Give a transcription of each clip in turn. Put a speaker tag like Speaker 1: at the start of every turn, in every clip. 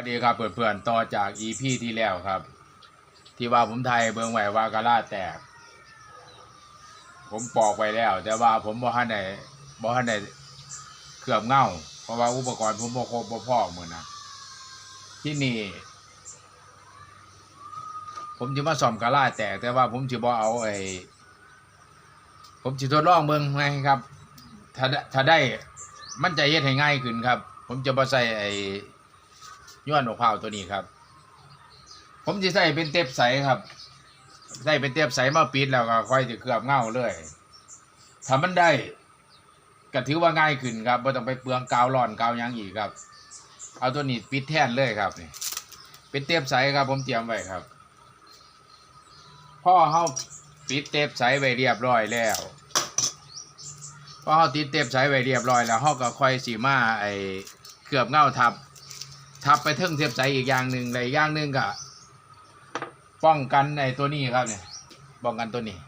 Speaker 1: วัสดีครับเพื่อนๆต่อจากอีพีที่แล้วครับ ที่ว่าผมไทยเบิงไหววากะลาแตก ผมปอกไว้แล้ว แต่ว่าผมบ่ทันได้บ่ทันได้เคลือบเงาเพราะว่าอุปกรณ์ผมบ่ครบบ่พอเหมือนนะที่นี่ ผมจะมาซ่อมกะลาแตก แต่ว่าผมจะบ่เอาไอ้ผมจะทดลองเบิงไงครับถ้าถ้าได้มันจะเฮ็ดให้ง่ายขึ้นครับ ผมจะบ่ใส่ไอ้ ย้อนมะพร้าวตัวนี้ครับ ผมจะใส่เป็นเทปใสครับใส่เป็นเทปใสมาปิดแล้วก็ค่อยจะเคลือบเงาเลยถ้ามันได้ก็ถือว่าง่ายขึ้นครับไม่ต้องไปเปลืองกาวร้อนกาวยังอีกครับ เอาตัวนี้ปิดแท่นเลยครับนี่เป็นเทปใสครับ ผมเตรียมไว้ครับพ่อเฮาปิดเทปใสไว้เรียบร้อยแล้วพอเฮาติดเทปใสไว้เรียบร้อยแล้วเฮาก็ค่อยสีมาไอ้เคลือบเงาทับ ทับไปเทิงเทปใสอีกอย่างหนึ่งเลยอย่างหนึ่งก็ป้องกันไอ้ตัวนี้ครับเนี่ยป้องกันตัวนี้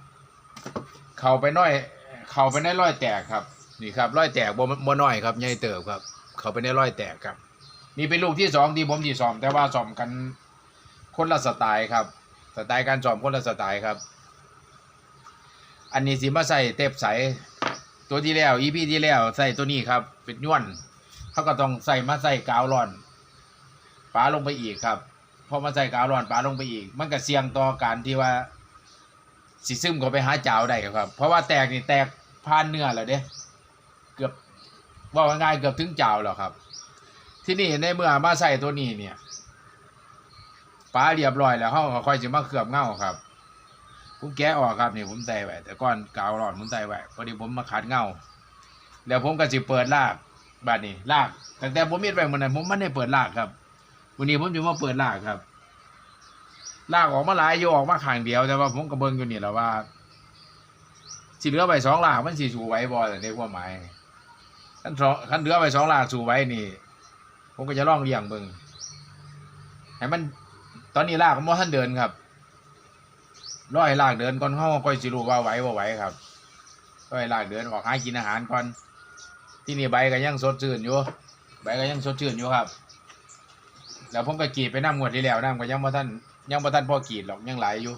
Speaker 1: เข้าไปน้อย เข้าไปในร้อยแตกครับ นี่ครับร้อยแตกบ่บ่น้อยครับใหญ่เติบครับ เข้าไปในร้อยแตกครับ นี่เป็นลูกที่สองที่ผมที่สอม แต่ว่าสอมกันคนละสไตล์ครับ สไตล์การสอมคนละสไตล์ครับ อันนี้สิมาใส่เทปใสตัวที่แล้วอีพีที่แล้วใส่ตัวนี้ครับ เป็นย้วนเขาก็ต้องใส่มาใส่กาวร้อน ปาลงไปอีกครับพอมาใส่กาวร้อนปาลงไปอีก มันก็เสี่ยงต่อการที่ว่า สิซึมเขาไปหาเจ้าได้ครับ เพราะว่าแตกนี่แตกผ่านเนื้อแล้วเด้เกือบว่าง่ายเกือบถึงเจ้าแล้วครับ ที่นี่ในเมื่อมาใส่ตัวนี้เนี่ยปลาเรียบร้อยแล้วเขาค่อยจะมาเคลือบเงาครับผมแกะออกครับนี่ผมใส่ไว้แต่ก่อนกาวร้อนผมใส่ไว้พอดีผมมาขัดเงาแล้วผมก็สิเปิดลากบาดนี้ลากตั้งแต่ผมมีดไปเมื่อนั้นผมไม่ได้เปิดลากครับ วันนี้ผมจะมาเปิดลากครับลากออกมาหลายอยู่ออกมาข้างเดียวแต่ว่าผมก็เบิงอยู่นี่แหละว่าสิเหลือไปสองลากมันสิสู่ไว้บ่แต่ในความหมายคันสองคันเหลือไปสองลากสูไว้นี่ ผมก็จะลองเลี้ยงเบิงให้มันตอนนี้ลากมันบ่ทันเดินครับร้อยลากเดินก่อนเฮาค่อยสิรู้ว่าไหวบ่ไหวครับร้อยลากเดินออกหากินอาหารก่อนที่นี่ใบก็ยังสดชื่นอยู่ใบก็ยังสดชื่นอยู่ครับ แล้วผมก็กรีดไปน้ำงวดที่แล้วน้ำก็ยังบ่ท่านยังบ่ท่านพอกรีดหรอกยังไหลอยู่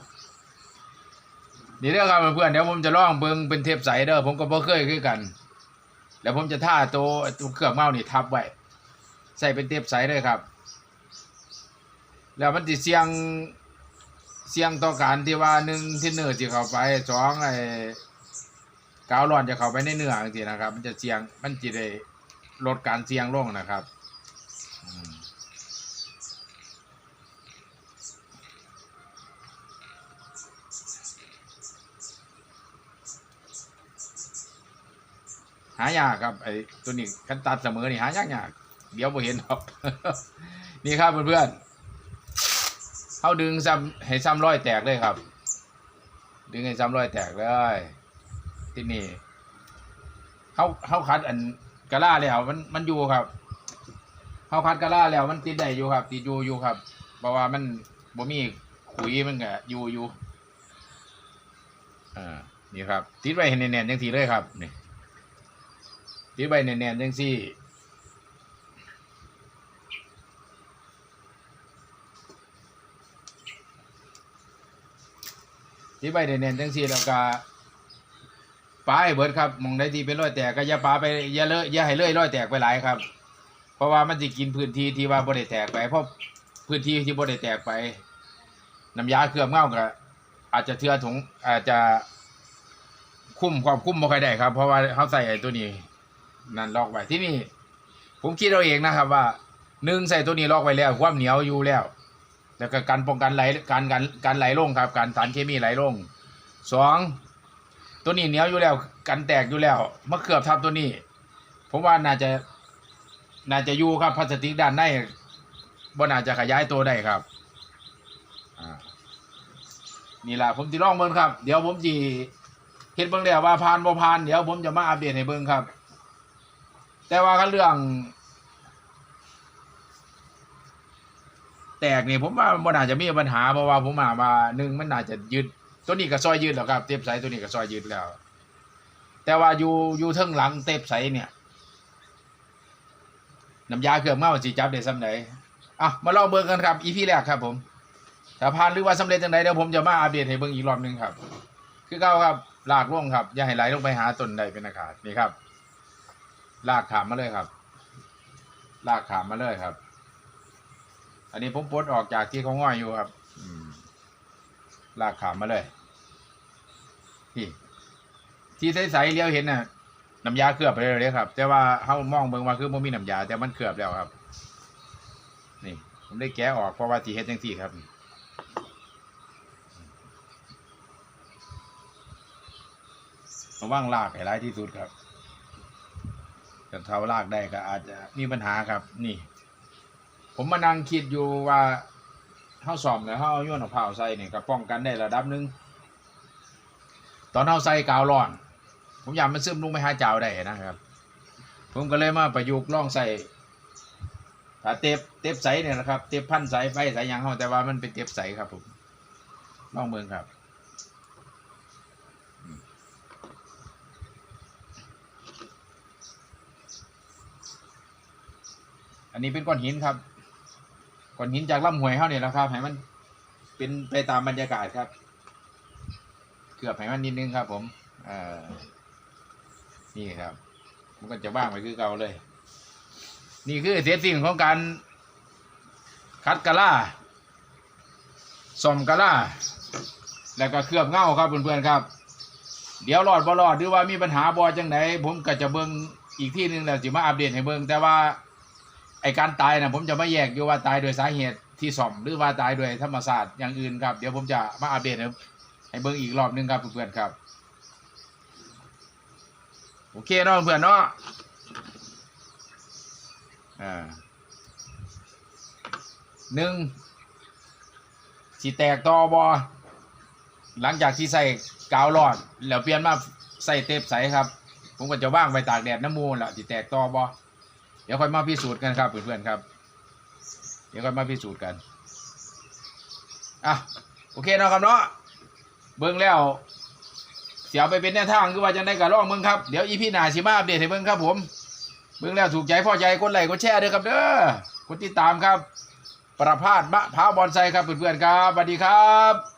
Speaker 1: นี่เด้อครับเพื่อนเดี๋ยวผมจะลองเบิ่งเป็นเทปใสเด้อผมก็บ่เคยคือกัน แล้วผมจะท่าตัวตัวเครื่องเมาส์นี่ทับไว้ใส่เป็นเทปใสเลยครับ แล้วมันสิเสียงเสียงต่อการที่ว่าหนึ่งที่เนื้อสิเข้าไปสองไอ้กาวร้อนจะเข้าไปในเนื้อจังซี่นะครับ มันจะเสียงมันสิได้ลดการเสียงลงนะครับายากครับไอ้ตัวนี้คันตัดเสมอนี่หายากยากเดี๋ยวบ่เห็นหรอกนี่ครับเพื่อนๆเขาดึงซ้ำให้ซ้ำร้อยแตกเลยครับ ดึงให้ซ้ำร้อยแตกเลย ที่นี่เขาเขาคัดอันกะล่าแล้วมันมันอยู่ครับเขาคัดกะล่าแล้วมันติดได้อยู่ครับติดอยู่อยู่ครับ เพราะว่ามันบ่มีขุยมันก็อยู่อยู่อ่านี่ครับ ติดไว้ให้แน่นๆจังทีเลยครับนี่ ดไว้แน่นๆจังซี่ติดไว้แน่นๆจังซี่แล้วก็ปาให้เบิดครับมองได้ที่เป็นรอยแตกก็อย่าปาไปอย่าเลอะอย่าให้เลยรอยแตกไปหลายครับ เพราะว่ามันจะกินพื้นที่ที่ว่าบ่ได้แตกไปเพราะพื้นที่ที่บ่ได้แตกไปน้ำยาเคลือบเงาก็อาจจะเทือถุงอาจจะคุ้มความคุ้มบ่ค่อยได้ครับ เพราะว่าเขาใส่ไอ้ตัวนี้ นั่นล็อกไว้ที่นี่ ผมคิดเอาเองนะครับ ว่าหนึ่งใส่ตัวนี้ล็อกไว้แล้วความเหนียวอยู่แล้วแล้วก็การป้องกันไหลการการการไหลลงครับ การสารเคมีไหลลงสองตัวนี้เหนียวอยู่แล้ว กันแตกอยู่แล้วมาเคลือบทับตัวนี้ ผมว่าน่าจะ น่าจะอยู่ครับพลาสติกด้านในบ่น่าจะขยายตัวได้ครับนี่แหละผมจะลองเบิ่งครับ เดี๋ยวผมจีเห็นเบิ่งแล้วว่าผ่านบ่ผ่านเดี๋ยวผมจะมาอัปเดตให้เบิ่งครับ แต่ว่าก็เรื่อง แตกนี่ผมว่ามันน่าจจะมีปัญหาเพราะว่าผมมาว่าหนึ่งมันน่าจจะยืดตัวนี้ก็ซอยยืดแล้วครับเทปใสตัวนี้ก็ซอยยืดแล้ว แต่ว่าอยู่อยู่เทิงหลังเทปใสเนี่ยน้ำยาเครื่องเมาสิจับได้ซ้ำไหนอะมาลองเบิ่งกันครับ EP แรกครับ ผมถ้าผ่านหรือว่าสำเร็จจังไดเดี๋ยวผมจะมาอัปเดตให้เบิ่งอีกรอบหนึงครับ คือเก่าครับลากลงครับ อย่าให้ไหลลงไปหาตนใดเป็นอาการนี่ครับ ลากขามมาเลยครับ ลากขามมาเลยครับ อันนี้ผมปลดออกจากที่เขาง่อยอยู่ครับอืมลากขามมาเลยนี่ที่ใสๆเลี้ยวเห็นน่ะน้ำยาเคลือบไปเลยเลยครับ แต่ว่าเขามองเบิ่งว่าคือมันมีน้ำยา แต่มันเคลือบแล้วครับ นี่ ผมได้แกะออกเพราะว่าที่เฮ็ดจังซี่ครับระวังลากให้ร้ายที่สุดครับ แต่เท้าลากได้ก็อาจจะมีปัญหาครับ นี่ ผมมานั่งคิดอยู่ว่าเฮาซ่อมแล้วเฮาเอาย้อนมะพร้าใส่นี่ยก็ป้องกันได้ระดับหนึงตอนเฮาใส่กาวร้อน ผมอยากมันซึมลงไปหาเจ้าได้นะครับ ผมก็เลยมาประยุกต์ล่องใส่ถ้าเต็บเต็บใสเนี่ยนะครับ เต็บพันใสไฟใสยางเฮาแต่ว่ามันเป็นเต็บใสครับผมลองเมืองครับ อันนี้เป็นก้อนหินครับ ก้อนหินจากลำห้วยเฮาเนี่ยนะครับให้มันเป็นไปตามบรรยากาศครับ เกือบให้มันนิดนึงครับ ผมเอ่อนี่ครับ มันก็จะว่างไปคือเก่าเลย นี่คือเสียสิ่งของการคัดกะล่าซ่อมกะล่าแล้วก็เคลือบเงาครับเพื่อนๆครับ เดี๋ยวรอดบ่รอดหรือว่ามีปัญหาบ่จังไหนผมก็จะเบิ่งอีกที่หนึงแล้วสิมาอัปเดตให้เบิ่งแต่ว่า ไอการตายนะผมจะไม่แยกอยู่ว่าตายโดยสาเหตุที่ซ่อมหรือว่าตายโดยธรรมศาสตร์อย่างอื่นครับเดี๋ยวผมจะมาอัปเดตให้เบิ่งอีกรอบหนึงครับเพื่อนๆครับโอเคเนาะเพื่อนเนาะอ่าหนึ่งสีแตกต่อบอหลังจากที่ใส่กาวรอด แล้วเปลี่ยนมาใส่เทปใสครับ ผมก็จะว่างไปตากแดดน้ำมูลละสีแตกต่อบอ เดี๋ยวค่อยมาพิสูจน์กันครับเพื่อนๆครับ เดี๋ยวค่อยมาพิสูจน์กันอะโอเคเนาะครับเนาะเบิ่งแล้วเสียไปเป็นแนวทางคือว่าจะได้กับลองเบิ่งครับเดี๋ยวอีพี่หนาสิมาอัปเดตให้เบิ่งครับผมเบิ่งแล้วถูกใจพอใจกดไลค์กดแชร์ด้วยครับเด้อกดติดตามครับ ประพาสมะพร้าวบอนไซครับเพื่อนๆครับสวัสดีครับ